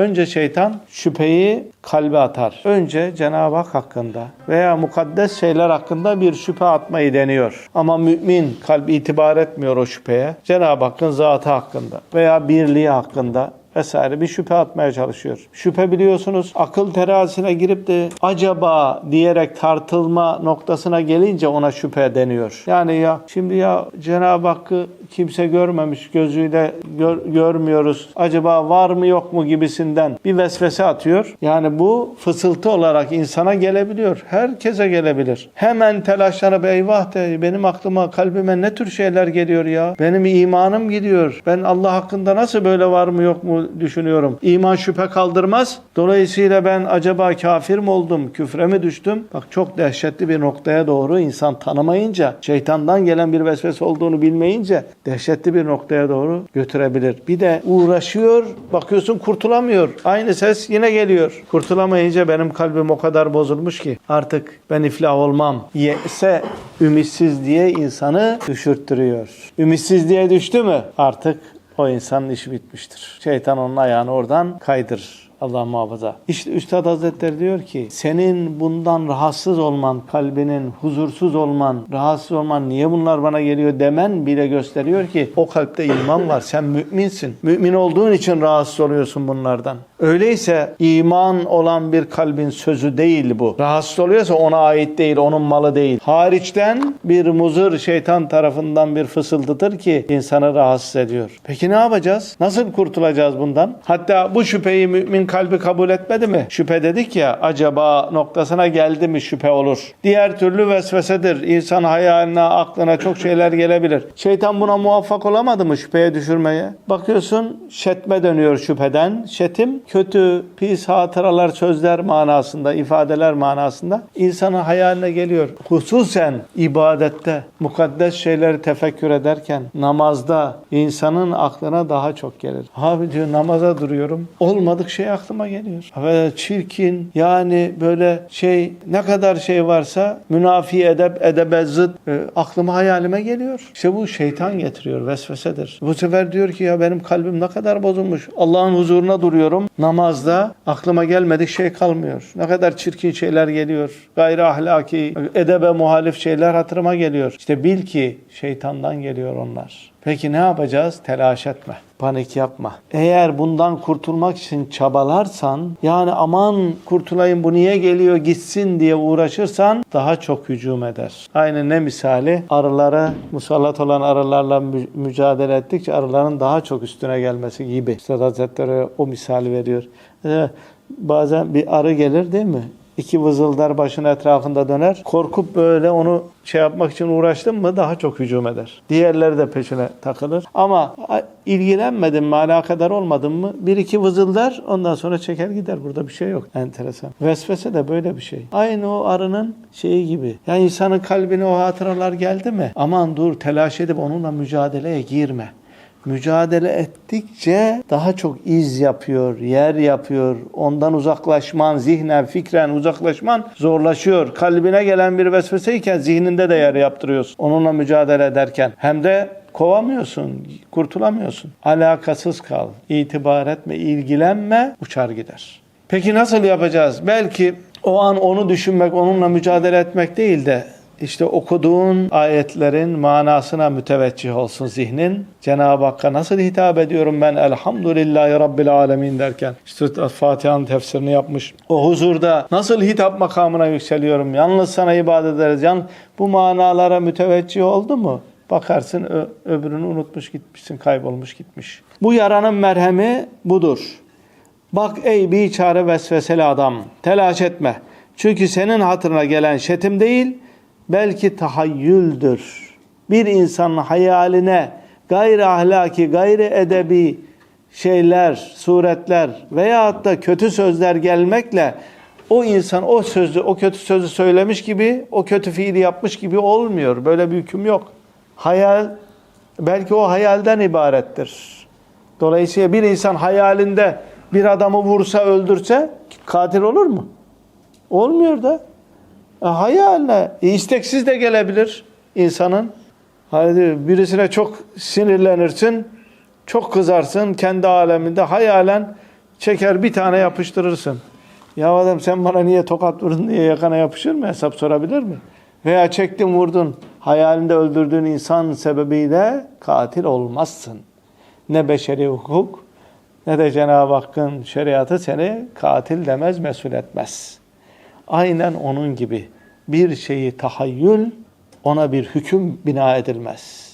Önce şeytan şüpheyi kalbe atar. Önce Cenab-ı Hak hakkında veya mukaddes şeyler hakkında bir şüphe atmayı deniyor. Ama mümin kalbi itibar etmiyor o şüpheye. Cenab-ı Hakk'ın zatı hakkında veya birliği hakkında vesaire bir şüphe atmaya çalışıyor. Şüphe biliyorsunuz akıl terazisine girip de acaba diyerek tartılma noktasına gelince ona şüphe deniyor. Yani ya şimdi ya Cenab-ı Hakk'ı kimse görmemiş gözüyle gör- görmüyoruz. Acaba var mı yok mu gibisinden bir vesvese atıyor. Yani bu fısıltı olarak insana gelebiliyor. Herkese gelebilir. Hemen telaşlanıp eyvah de benim aklıma kalbime ne tür şeyler geliyor ya. Benim imanım gidiyor. Ben Allah hakkında nasıl böyle var mı yok mu düşünüyorum. İman şüphe kaldırmaz. Dolayısıyla ben acaba kafir mi oldum, küfre mi düştüm? Bak çok dehşetli bir noktaya doğru insan tanımayınca, şeytandan gelen bir vesvese olduğunu bilmeyince dehşetli bir noktaya doğru götürebilir. Bir de uğraşıyor, bakıyorsun kurtulamıyor. Aynı ses yine geliyor. Kurtulamayınca benim kalbim o kadar bozulmuş ki artık ben iflah olmam. Yese ümitsiz diye insanı düşürttürüyor. Ümitsiz diye düştü mü artık o insanın işi bitmiştir. Şeytan onun ayağını oradan kaydırır. Allah muhafaza. İşte Üstad Hazretleri diyor ki senin bundan rahatsız olman, kalbinin huzursuz olman, rahatsız olman niye bunlar bana geliyor demen bile gösteriyor ki o kalpte iman var. Sen müminsin. Mümin olduğun için rahatsız oluyorsun bunlardan. Öyleyse iman olan bir kalbin sözü değil bu. Rahatsız oluyorsa ona ait değil, onun malı değil. Hariçten bir muzır şeytan tarafından bir fısıltıdır ki insanı rahatsız ediyor. Peki ne yapacağız? Nasıl kurtulacağız bundan? Hatta bu şüpheyi mümin kalbi kabul etmedi mi? Şüphe dedik ya acaba noktasına geldi mi şüphe olur. Diğer türlü vesvesedir. İnsan hayaline, aklına çok şeyler gelebilir. Şeytan buna muvaffak olamadı mı şüpheye düşürmeye? Bakıyorsun şetme dönüyor şüpheden. Şetim kötü, pis hatıralar, sözler manasında, ifadeler manasında insanın hayaline geliyor. Hususen ibadette, mukaddes şeyleri tefekkür ederken, namazda insanın aklına daha çok gelir. Abi diyor namaza duruyorum. Olmadık şey aklıma geliyor. Ve çirkin yani böyle şey ne kadar şey varsa münafi edep, edebe zıt e, aklıma hayalime geliyor. İşte bu şeytan getiriyor, vesvesedir. Bu sefer diyor ki ya benim kalbim ne kadar bozulmuş. Allah'ın huzuruna duruyorum. Namazda aklıma gelmedik şey kalmıyor. Ne kadar çirkin şeyler geliyor. Gayri ahlaki, edebe muhalif şeyler hatırıma geliyor. İşte bil ki şeytandan geliyor onlar. Peki ne yapacağız? Telaş etme. Panik yapma. Eğer bundan kurtulmak için çabalarsan, yani aman kurtulayım bu niye geliyor gitsin diye uğraşırsan daha çok hücum eder. Aynı ne misali? Arılara, musallat olan arılarla mü- mücadele ettikçe arıların daha çok üstüne gelmesi gibi. Üstad Hazretleri o misali veriyor. Ee, bazen bir arı gelir değil mi? İki vızıldar başın etrafında döner. Korkup böyle onu şey yapmak için uğraştın mı daha çok hücum eder. Diğerleri de peşine takılır. Ama ilgilenmedin mi, alakadar olmadın mı bir iki vızıldar ondan sonra çeker gider. Burada bir şey yok. Enteresan. Vesvese de böyle bir şey. Aynı o arının şeyi gibi. Yani insanın kalbine o hatıralar geldi mi? Aman dur telaş edip onunla mücadeleye girme mücadele ettikçe daha çok iz yapıyor, yer yapıyor. Ondan uzaklaşman, zihnen, fikren uzaklaşman zorlaşıyor. Kalbine gelen bir vesveseyken zihninde de yer yaptırıyorsun. Onunla mücadele ederken. Hem de kovamıyorsun, kurtulamıyorsun. Alakasız kal, itibar etme, ilgilenme, uçar gider. Peki nasıl yapacağız? Belki o an onu düşünmek, onunla mücadele etmek değil de işte okuduğun ayetlerin manasına müteveccih olsun zihnin. Cenab-ı Hakk'a nasıl hitap ediyorum ben elhamdülillahi rabbil alemin derken. İşte Fatiha'nın tefsirini yapmış. O huzurda nasıl hitap makamına yükseliyorum. Yalnız sana ibadet ederiz. Yalnız bu manalara müteveccih oldu mu? Bakarsın ö- öbürünü unutmuş gitmişsin, kaybolmuş gitmiş. Bu yaranın merhemi budur. Bak ey biçare vesveseli adam, telaş etme. Çünkü senin hatırına gelen şetim değil, belki tahayyüldür. Bir insanın hayaline gayri ahlaki, gayri edebi şeyler, suretler veyahut da kötü sözler gelmekle o insan o sözü, o kötü sözü söylemiş gibi, o kötü fiili yapmış gibi olmuyor. Böyle bir hüküm yok. Hayal, belki o hayalden ibarettir. Dolayısıyla bir insan hayalinde bir adamı vursa, öldürse katil olur mu? Olmuyor da. E, hayaline. E, isteksiz de gelebilir insanın. Hadi birisine çok sinirlenirsin, çok kızarsın kendi aleminde hayalen Çeker bir tane yapıştırırsın. Ya adam sen bana niye tokat vurdun diye yakana yapışır mı? Hesap sorabilir mi? Veya çektin vurdun. Hayalinde öldürdüğün insan sebebiyle katil olmazsın. Ne beşeri hukuk ne de Cenab-ı Hakk'ın şeriatı seni katil demez, mesul etmez. Aynen onun gibi bir şeyi tahayyül ona bir hüküm bina edilmez.